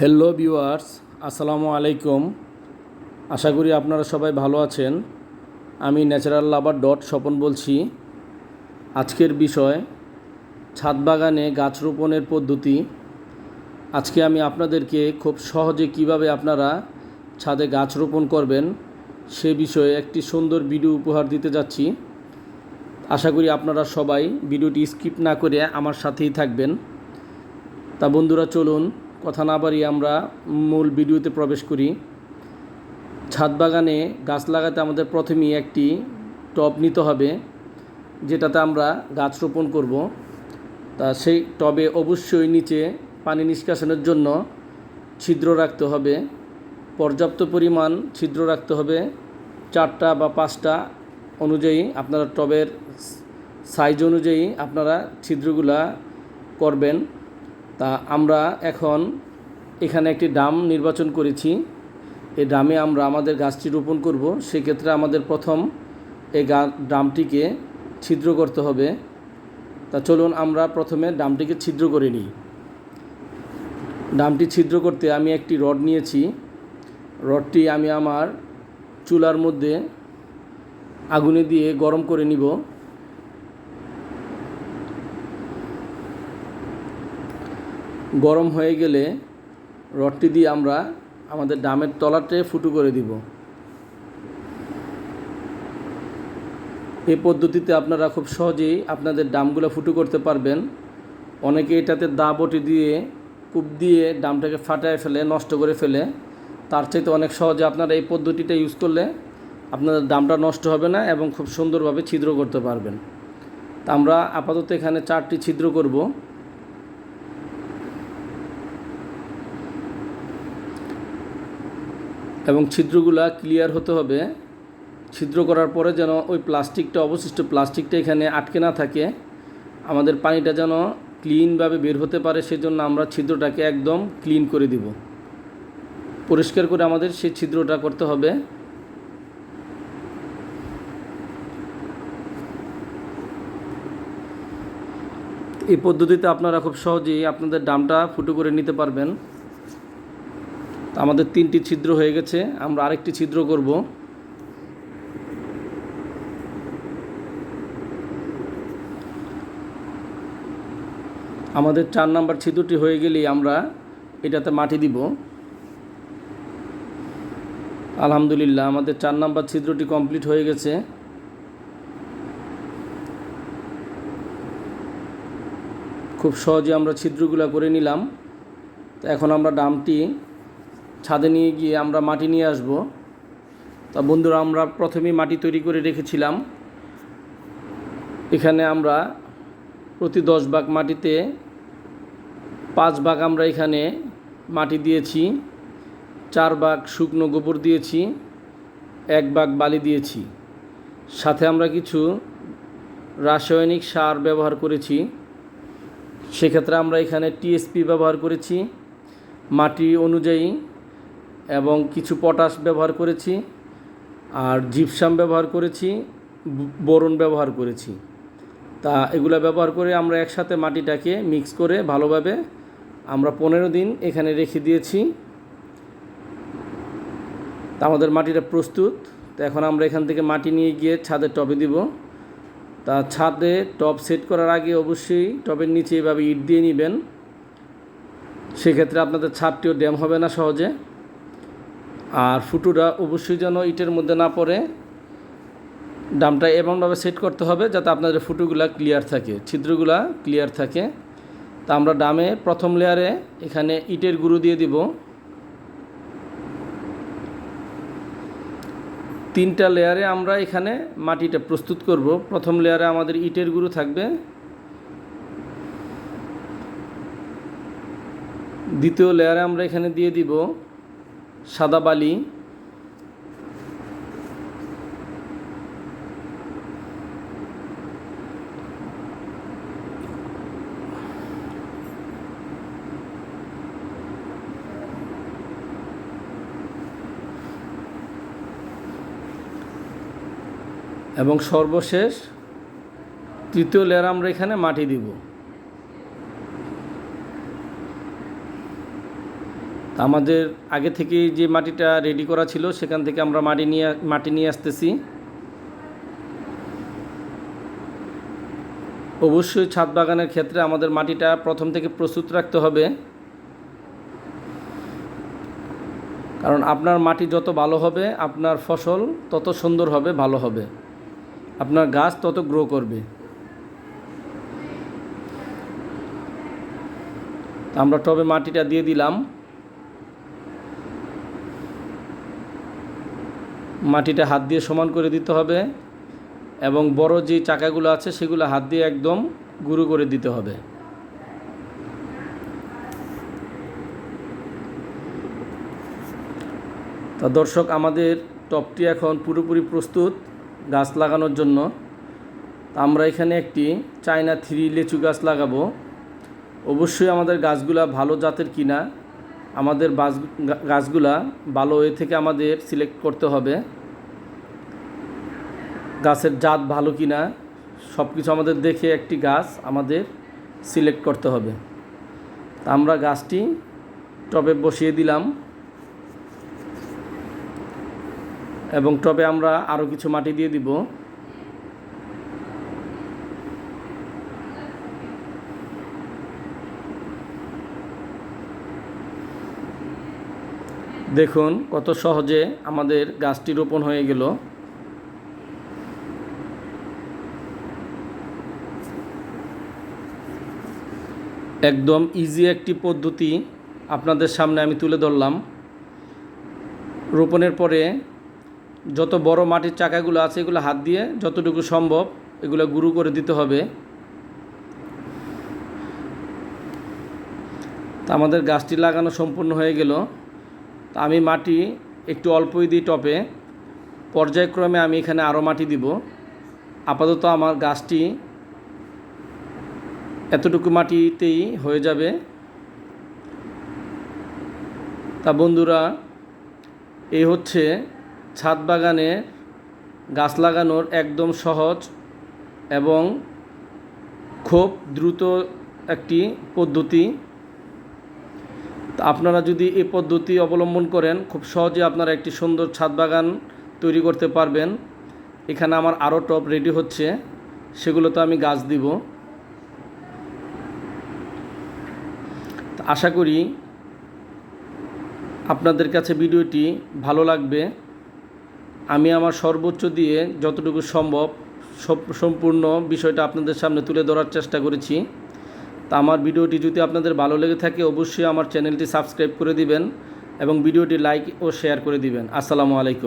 Hello viewers, আসসালামু আলাইকুম। আশা করি আপনারা সবাই ভালো আছেন। আমি ন্যাচারাল লাভার ডট স্বপন বলছি। আজকের বিষয় ছাদ বাগানে গাছ রোপণের পদ্ধতি। আজকে আমি আপনাদেরকে খুব সহজে কীভাবে আপনারা ছাদে গাছ রোপণ করবেন, সে বিষয়ে একটি সুন্দর ভিডিও উপহার দিতে যাচ্ছি। আশা করি আপনারা সবাই ভিডিওটি স্কিপ না করে আমার সাথেই থাকবেন। তা বন্ধুরা, চলুন কথা না বাড়িয়ে আমরা মূল ভিডিওতে প্রবেশ করি। ছাদ বাগানে গাছ লাগাতে আমাদের প্রথমেই একটি টব নিতে হবে, যেটাতে আমরা গাছ রোপণ করব। তা সেই টবে অবশ্যই নিচে পানি নিষ্কাশনের জন্য ছিদ্র রাখতে হবে। পর্যাপ্ত পরিমাণ ছিদ্র রাখতে হবে। চারটা বা পাঁচটা অনুযায়ী আপনারা টবের সাইজ অনুযায়ী আপনারা ছিদ্রগুলা করবেন। তা আমরা এখন এখানে একটি ডাম নির্বাচন করেছি। এই ডামে আমরা আমাদের গাছটি রোপণ করব। সেক্ষেত্রে আমাদের প্রথম এই গা, ডামটিকে ছিদ্র করতে হবে। তা চলুন আমরা প্রথমে ডামটিকে ছিদ্র করে নিই। ডামটি ছিদ্র করতে আমি একটি রড নিয়েছি। রডটি আমি আমার চুলার মধ্যে আগুনে দিয়ে গরম করে নিব। গরম হয়ে গেলে রডটি দিয়ে আমরা আমাদের ডামের তলাতে ফুটো করে দিব। এই পদ্ধতিতে আপনারা খুব সহজেই আপনাদের ডামগুলো ফুটো করতে পারবেন। অনেকে এটাতে দা বটি দিয়ে, কূপ দিয়ে ডামটাকে ফাটায় ফেলে, নষ্ট করে ফেলে। তার চাইতে অনেক সহজে আপনারা এই পদ্ধতিটা ইউজ করলে আপনাদের ডামটা নষ্ট হবে না এবং খুব সুন্দরভাবে ছিদ্র করতে পারবেন। তা আমরা আপাতত এখানে চারটি ছিদ্র করব। এবং ছিদ্রগুলা ক্লিয়ার হতে হবে। ছিদ্র করার পরে যেন ওই প্লাস্টিকটা, অবশিষ্ট প্লাস্টিকটা এখানে আটকে না থাকে। আমাদের পানিটা যেন ক্লিনভাবে বের হতে পারে, সেজন্য আমরা ছিদ্রটাকে একদম ক্লিন করে দিব। পরিষ্কার করে আমাদের সেই ছিদ্রটা করতে হবে। এই পদ্ধতিতে আপনারা খুব সহজেই আপনাদের ডামটা ফুটো করে নিতে পারবেন। আমাদের তিনটি ছিদ্র হয়ে গেছে, আমরা আরেকটি ছিদ্র করব। আমাদের চার নাম্বার ছিদ্রটি হয়ে গেলেই আমরা এটাতে মাটি দিব। আলহামদুলিল্লাহ, আমাদের চার নাম্বার ছিদ্রটি কমপ্লিট হয়ে গেছে। খুব সহজে আমরা ছিদ্রগুলো করে নিলাম। এখন আমরা ডামটি ছাদে নিয়ে গিয়ে আমরা মাটি নিয়ে আসব। তা বন্ধুরা, আমরা প্রথমেই মাটি তৈরি করে রেখেছিলাম। এখানে আমরা প্রতি দশ ভাগ মাটিতে পাঁচ ভাগ আমরা এখানে মাটি দিয়েছি, চার ভাগ শুকনো গোবর দিয়েছি, এক ভাগ বালি দিয়েছি। সাথে আমরা কিছু রাসায়নিক সার ব্যবহার করেছি। সেক্ষেত্রে আমরা এখানে টিএসপি ব্যবহার করেছি। মাটি অনুযায়ী এবং কিছু পটাশ ব্যবহার করেছি আর জিপসাম ব্যবহার করেছি বোরন ব্যবহার করেছি। তা এগুলো ব্যবহার করে আমরা একসাথে মাটিটাকে মিক্স করে ভালোভাবে আমরা পনেরো দিন এখানে রেখে দিয়েছি। তা আমাদের মাটিটা প্রস্তুত। তো এখন আমরা এখান থেকে মাটি নিয়ে গিয়ে ছাদের টবে দিব। তা ছাদে টব সেট করার আগে অবশ্যই টবের নিচে এভাবে ইট দিয়ে নেবেন। সেক্ষেত্রে আপনাদের ছাদটিও ড্যাম হবে না সহজে। আর ফুটোটা অবশ্যই যেন ইটের মধ্যে না পড়ে। ডামটা এমনভাবে সেট করতে হবে যাতে আপনাদের ফুটোগুলা ক্লিয়ার থাকে, ছিদ্রগুলা ক্লিয়ার থাকে। তা আমরা ডামে প্রথম লেয়ারে এখানে ইটের গুঁড়ো দিয়ে দিব। তিনটা লেয়ারে আমরা এখানে মাটিটা প্রস্তুত করব। প্রথম লেয়ারে আমাদের ইটের গুঁড়ো থাকবে। দ্বিতীয় লেয়ারে আমরা এখানে দিয়ে দিব সাদা বালি এবং সর্বশেষ তৃতীয় লেয়ার আমরা এখানে মাটি দিব। আমাদের আগে থেকে যে মাটিটা রেডি করা ছিল, সেখান থেকে আমরা মাটি নিয়ে মাটি নিয়ে আসতেছি। অবশ্যই ছাদ বাগানের ক্ষেত্রে আমাদের মাটিটা প্রথম থেকে প্রস্তুত রাখতে হবে। কারণ আপনার মাটি যত ভালো হবে, আপনার ফসল তত সুন্দর হবে, ভালো হবে। আপনার গাছ তত গ্রো করবে। আমরা টবে মাটিটা দিয়ে দিলাম। মাটিটা হাত দিয়ে সমান করে দিতে হবে এবং বড় যে চাকাগুলো আছে সেগুলো হাত দিয়ে একদম গুঁড়ো করে দিতে হবে। তা দর্শক, আমাদের টপটি এখন পুরোপুরি প্রস্তুত গাছ লাগানোর জন্য। আমরা এখানে একটি চায়না থ্রি লিচু গাছ লাগাবো। অবশ্যই আমাদের গাছগুলা ভালো জাতের কিনা আমাদের বাস গাছগুলা ভালো ওয়ে থেকে আমাদের সিলেক্ট করতে হবে। গাছের জাত ভালো কি না সব কিছু আমাদের দেখে একটি গাছ আমাদের সিলেক্ট করতে হবে। তা আমরা গাছটি টবে বসিয়ে দিলাম। এবং টবে আমরা আরও কিছু মাটি দিয়ে দিব। দেখুন কত সহজে আমাদের গাছটি রোপণ হয়ে গেল। একদম ইজি একটি পদ্ধতি আপনাদের সামনে আমি তুলে ধরলাম। রোপণের পরে যত বড় মাটির চাকাগুলো আছে, এগুলো হাত দিয়ে যতটুকু সম্ভব এগুলো গুঁড়ো করে দিতে হবে। তা আমাদের গাছটি লাগানো সম্পূর্ণ হয়ে গেল। আমি মাটি একটু অল্পই দিই টপে। পর্যায়ক্রমে আমি এখানে আরও মাটি দিব। আপাতত আমার গাছটি এতটুকু মাটিতেই হয়ে যাবে। তা বন্ধুরা, এই হচ্ছে ছাদ বাগানে গাছ লাগানোর একদম সহজ এবং খুব দ্রুত একটি পদ্ধতি। আপনারা যদি এই পদ্ধতি অবলম্বন করেন, খুব সহজে আপনারা একটি সুন্দর ছাদ বাগান তৈরি করতে পারবেন। এখানে আমার আরও টপ রেডি হচ্ছে, সেগুলোতে আমি গাছ দিব। আশা করি আপনাদের কাছে ভিডিওটি ভালো লাগবে। আমি আমার সর্বোচ্চ দিয়ে যতটুকু সম্ভব সম্পূর্ণ বিষয়টা আপনাদের সামনে তুলে ধরার চেষ্টা করেছি। তা আমার ভিডিওটি যদি আপনাদের ভালো লেগে থাকে, অবশ্যই আমার চ্যানেলটি সাবস্ক্রাইব করে দিবেন এবং ভিডিওটি লাইক ও শেয়ার করে দিবেন। আসসালামু আলাইকুম।